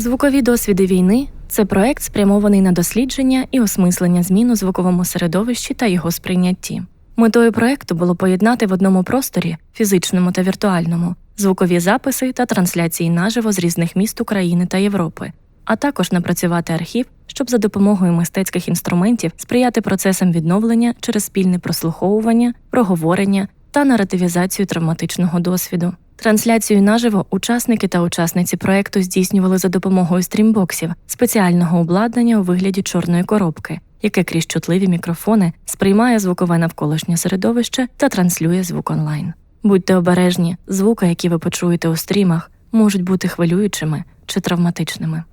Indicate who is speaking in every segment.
Speaker 1: Звукові досвіди війни це проект, спрямований на дослідження і осмислення змін у звуковому середовищі та його сприйнятті. Метою проекту було поєднати в одному просторі, фізичному та віртуальному, звукові записи та трансляції наживо з різних міст України та Європи, а також напрацювати архів, щоб за допомогою мистецьких інструментів сприяти процесам відновлення через спільне прослуховування, проговорення та наративізацію травматичного досвіду. Трансляцію наживо учасники та учасниці проекту здійснювали за допомогою стрімбоксів, спеціального обладнання у вигляді чорної коробки, яке крізь чутливі мікрофони сприймає звукове навколишнє середовище та транслює звук онлайн. Будьте обережні, звуки, які ви почуєте у стрімах, можуть бути хвилюючими чи травматичними.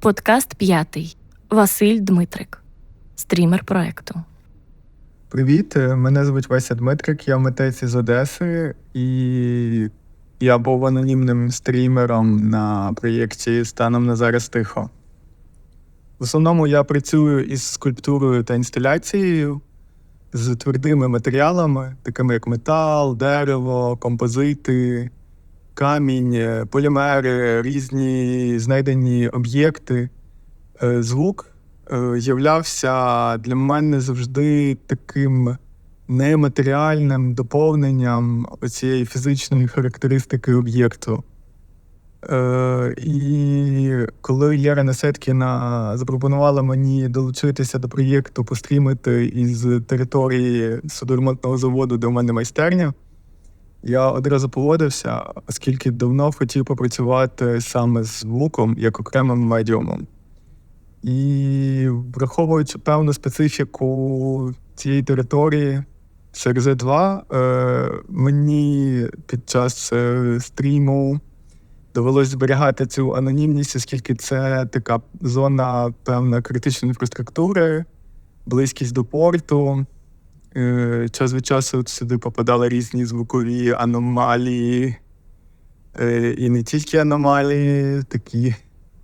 Speaker 1: Подкаст п'ятий. Василь Дмитрик, стрімер проекту.
Speaker 2: Привіт, е, мене звуть Вася Дмитрик, я митець із Одеси, і я був анонімним стрімером на проєкті Станом на зараз тихо. В основному я працюю із скульптурою та інсталяцією, з твердими матеріалами, такими як метал, дерево, композити, камінь, е, полімери, різні знайдені об'єкти. Е, Звук являвся для мене завжди таким нематеріальним доповненням цієї фізичної характеристики об'єкту. Е, І коли Лера Насеткіна запропонувала мені долучитися до проєкту пострімити із території судоремонтного заводу, де у мене майстерня, я одразу погодився, оскільки давно хотів попрацювати саме з звуком як окремим медіумом. І враховуючи певну специфіку цієї території, СРЗ 2 е, мені під час е, стріму довелось зберігати цю анонімність, оскільки це така зона певна критичної інфраструктури, близькість до порту. Е, час від часу сюди попадали різні звукові аномалії, і не тільки аномалії, такі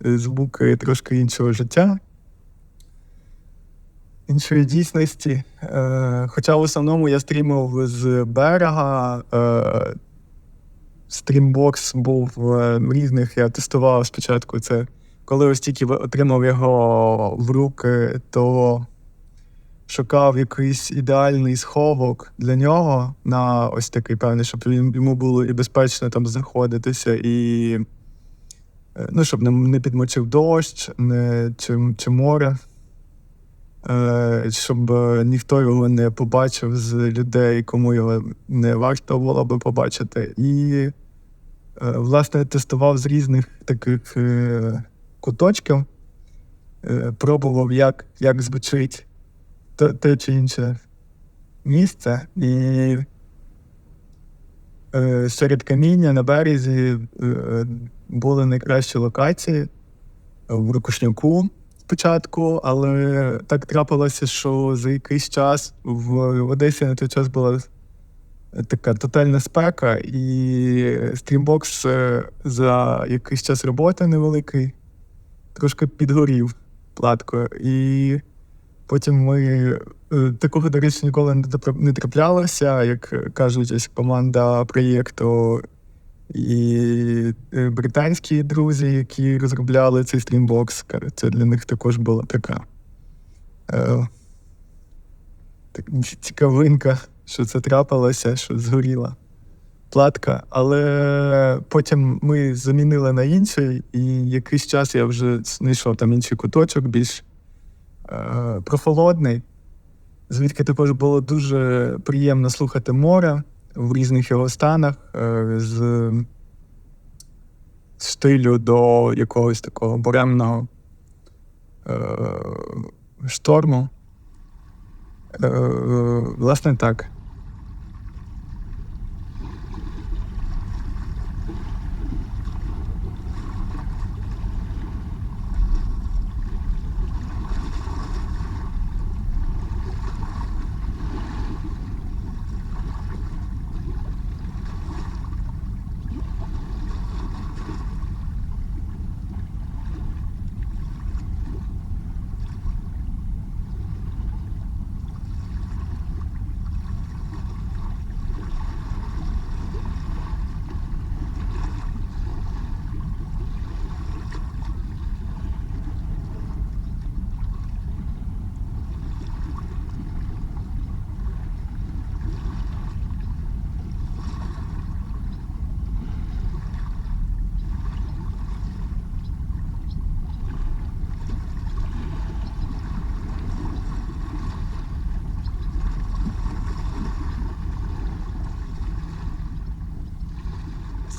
Speaker 2: звуки трошки іншого життя іншої дійсності. Е, Хоча в основному я стрімив з берега. Е, Стрімбокс був е, різних, я тестував спочатку це. Коли ось тільки отримав його в руки, то шукав якийсь ідеальний сховок для нього на ось такий певний, щоб йому було і безпечно там знаходитися, і е, ну, щоб не, не підмочив дощ, не, чи, чи море. Е, щоб е, ніхто його не побачив з людей, кому його не варто було би побачити. І, е, власне, тестував з різних таких куточків, пробував, як як звучить те, те чи інше місце. І серед каміння на березі були найкращі локації в Рукушняку спочатку, але так трапилося, що за якийсь час в Одесі на той час була така тотальна спека, і стрімбокс е, за якийсь час роботи невеликий трошки підгорів платкою. І потім ми е, такого, до речі, ніколи не траплялося, як кажуть, ось команда проєкту. І е, британські друзі, які розробляли цей стрімбокс, це для них також була така е, цікавинка, що це трапилося, що згоріла платка. Але потім ми замінили на інший, і якийсь час я вже знайшов там інший куточок, більш прохолодний, звідки також було дуже приємно слухати море в різних його станах, е, з стилю до якогось такого буремного е, шторму. Е, власне так.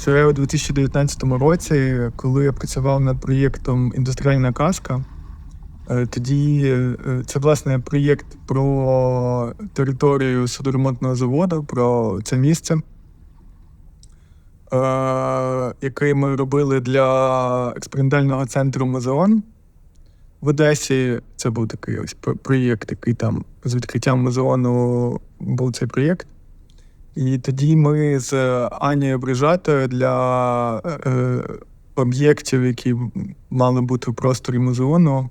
Speaker 2: Ще у 2019 році, коли я працював над проєктом Індустріальна казка, е, тоді е, це власне проєкт про територію судоремонтного заводу, про це місце, е, який ми робили для експериментального центру Музеон. В Одесі це був такий ось проєкт, який там з відкриттям музеону був цей проєкт. І тоді ми з Анією Брижатою для е, об'єктів, які мали бути в просторі музеону,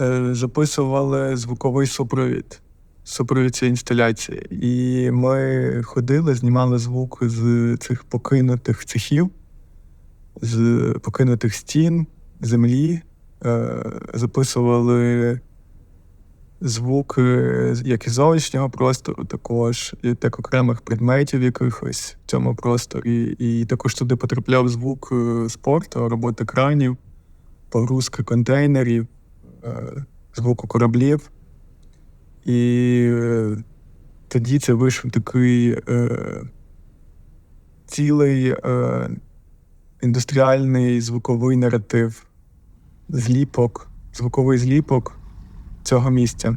Speaker 2: е, записували звуковий супровід, супровід цієї інсталяції. І ми ходили, знімали звук з цих покинутих цехів, з покинутих стін, землі, е, записували звук е, як із зовнішнього простору, також і так окремих предметів якихось в цьому просторі. І також туди потрапляв звук е, спорту, роботи кранів, погрузки контейнерів, е, звуку кораблів. І тоді це вийшов такий е, цілий е, індустріальний звуковий наратив, зліпок, звуковий зліпок цього місця.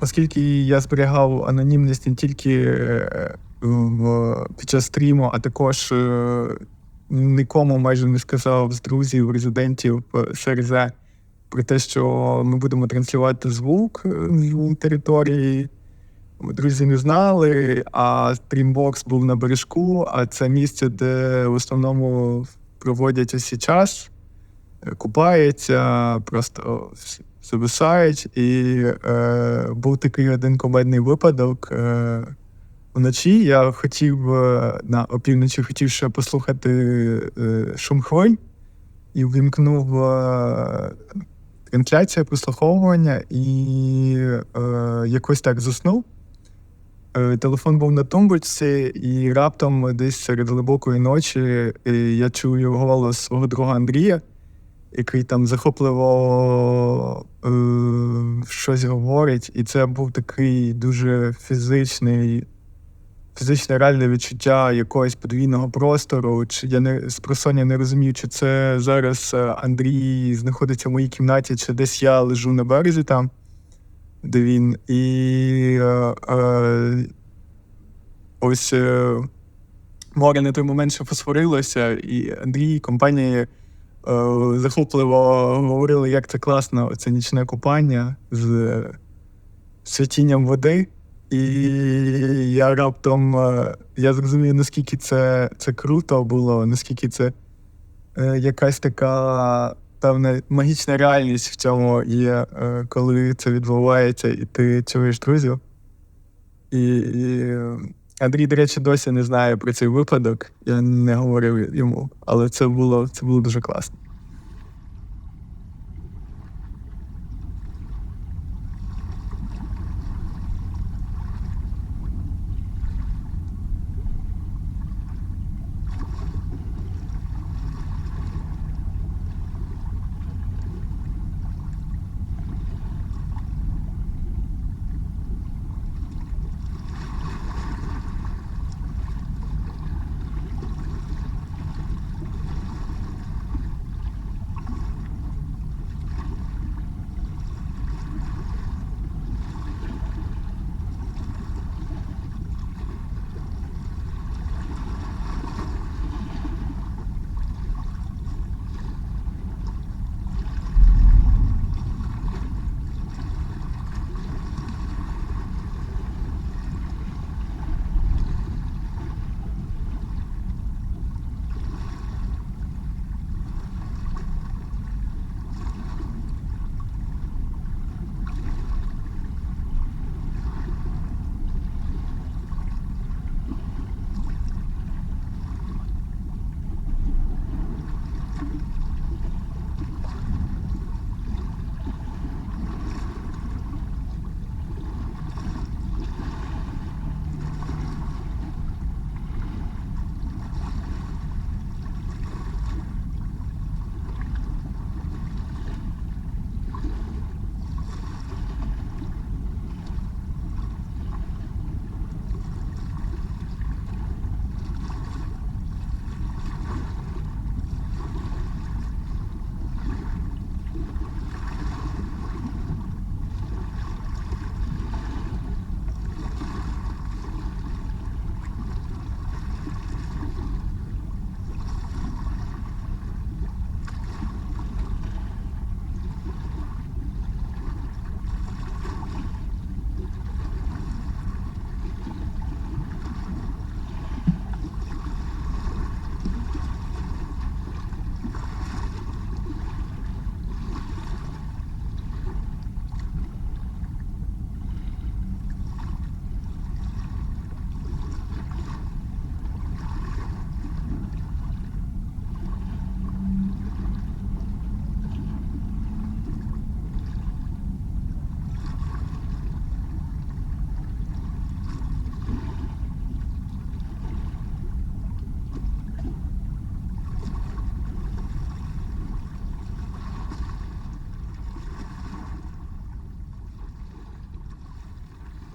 Speaker 2: Оскільки я зберігав анонімність не тільки е, в, під час стріму, а також е, нікому майже не сказав з друзів, резидентів е, СРЗ про те, що ми будемо транслювати звук е, з території. Друзі не знали, а стрімбокс був на бережку, а це місце, де в основному проводять усі час, е, купаються, просто зависають. І е, був такий один комедний випадок. Е, вночі я хотів е, на опівночі хотів ще послухати е, шум хвиль і ввімкнув е, трансляцію прослуховування і е, якось так заснув. Е, Телефон був на тумбочці, і раптом десь серед глибокої ночі е, я чую голос свого друга Андрія, який там захопливо е, щось говорить. І це був такий дуже фізичний, фізичне реальне відчуття якогось подвійного простору. Чи я не з просоння не розумів, чи це зараз е, Андрій знаходиться в моїй кімнаті, чи десь я лежу на березі там де він. І е, е, ось е, море на той момент ще фосфорилося, і Андрій е, захопливо говорили, як це класно, це нічне купання з святінням води. І я раптом е, я зрозумів, наскільки це, це круто було, наскільки це е, якась така певна магічна реальність в цьому є, е, коли це відбувається, і ти чуєш друзів. І, і е, Андрій, до речі, досі не знає про цей випадок. Я не говорив йому, але це було, це було дуже класно.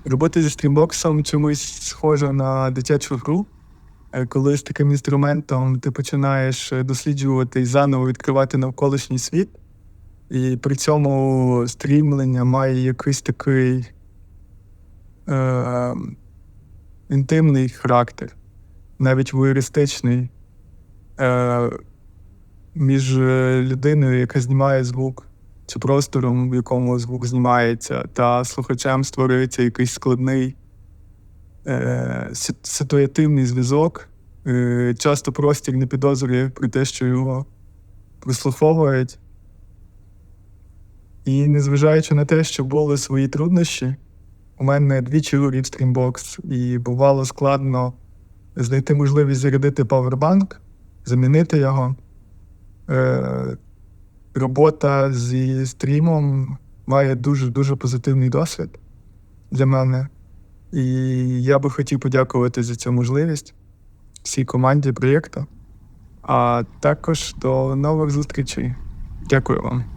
Speaker 2: Робота зі стрімбоксом чомусь схожа на дитячу гру. Е, Коли з таким інструментом ти починаєш е, досліджувати і заново відкривати навколишній світ, і при цьому стрімлення має якийсь такий е, інтимний характер, навіть воєристичний, е, між е, людиною, яка знімає звук, чи простором, в якому звук знімається, та слухачем створюється якийсь складний е, ситуативний зв'язок. Е, часто простір не підозрює про те, що його прослуховують. І незважаючи на те, що були свої труднощі, у мене двічі горів стрімбокс, і бувало складно знайти можливість зарядити павербанк, замінити його. Е, робота зі стрімом має дуже дуже позитивний досвід для мене. І я би хотів подякувати за цю можливість всій команді проєкту, а також до нових зустрічей. Дякую вам.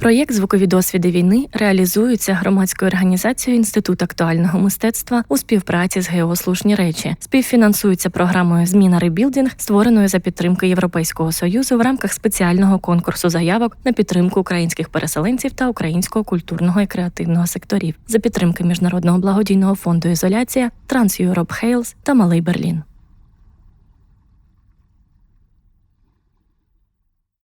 Speaker 1: Проєкт Звукові досвіди війни реалізується громадською організацією Інститут актуального мистецтва у співпраці з Геослушні речі. Співфінансується програмою Зміна ребілдинг, створеною за підтримки Європейського союзу в рамках спеціального конкурсу заявок на підтримку українських переселенців та українського культурного і креативного секторів за підтримки міжнародного благодійного фонду Ізоляція, Транс Hales та Малий Берлін.